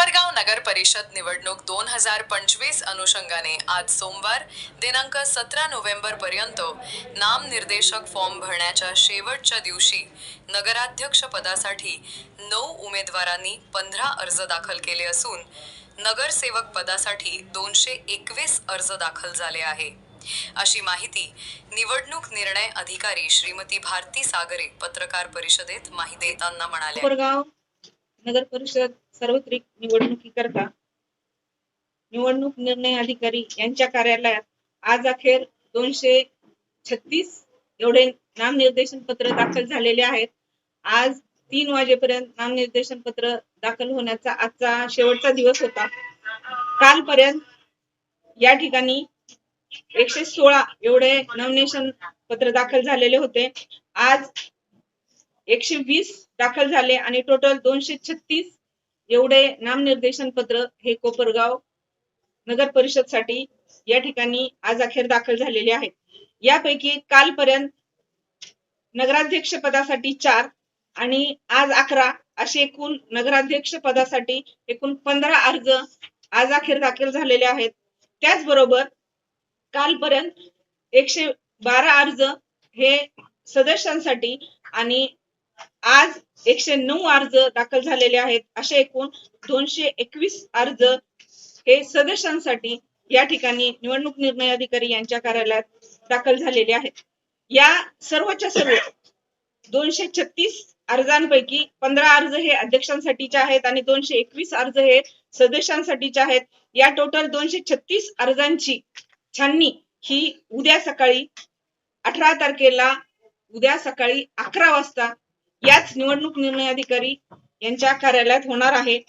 कोपरगाव नगर परिषद निवडणूक दोन हजार पंचवीस अनुषंगाने आज सोमवार दिनांक सतरा नोव्हेंबर पर्यंत नामनिर्देशक फॉर्म भरण्याच्या शेवटच्या दिवशी नगराध्यक्ष पदासाठी नऊ उमेदवारांनी पंधरा अर्ज दाखल केले असून नगरसेवक पदासाठी दोनशे एकवीस अर्ज दाखल झाले आहे. अशी माहिती निवडणूक निर्णय अधिकारी श्रीमती भारती सागरे पत्रकार परिषदेत माहिती देताना म्हणाले नगर परिषद सार्वत्रिक निवडणुकीकरता निवडणूक निर्णय अधिकारी यांच्या कार्यालयात आज अखेर दोनशे छत्तीस एवढे नामनिर्देशन पत्र दाखल झालेले आहेत. आज तीन वाजेपर्यंत नामनिर्देशन पत्र दाखल होण्याचा आजचा शेवटचा दिवस होता. कालपर्यंत या ठिकाणी एकशे सोळा एवढे नॉमिनेशन पत्र दाखल झालेले होते. आज एकशे वीस दाखल झाले आणि टोटल दोनशे छत्तीस एवढे नामनिर्देशन पत्र हे कोपरगाव नगर परिषदसाठी या ठिकाणी आज अखेर दाखल झालेले आहेत. यापैकी कालपर्यंत नगराध्यक्ष पदासाठी चार आणि आज अकरा असे एकूण नगराध्यक्ष पदासाठी एकूण पंधरा अर्ज आज अखेर दाखल झालेले आहेत. त्याचबरोबर कालपर्यंत एकशे बारा अर्ज हे सदस्यांसाठी आणि आज एकशे नऊ अर्ज दाखल झालेले आहेत. असे एकूण दोनशे एकवीस अर्ज हे सदस्यांसाठी या ठिकाणी निवडणूक निर्णय अधिकारी यांच्या कार्यालयात दाखल झालेले आहेत. या सर्वच्या सर्व दोनशे छत्तीस अर्जांपैकी पंधरा अर्ज हे अध्यक्षांसाठीचे आहेत आणि दोनशे एकवीस अर्ज हे सदस्यांसाठीचे आहेत. या टोटल दोनशे छत्तीस अर्जांची छाननी ही उद्या सकाळी अठरा तारखेला उद्या सकाळी अकरा वाजता याच निवडणूक निर्णय अधिकारी यांच्या कार्यालयात होणार आहे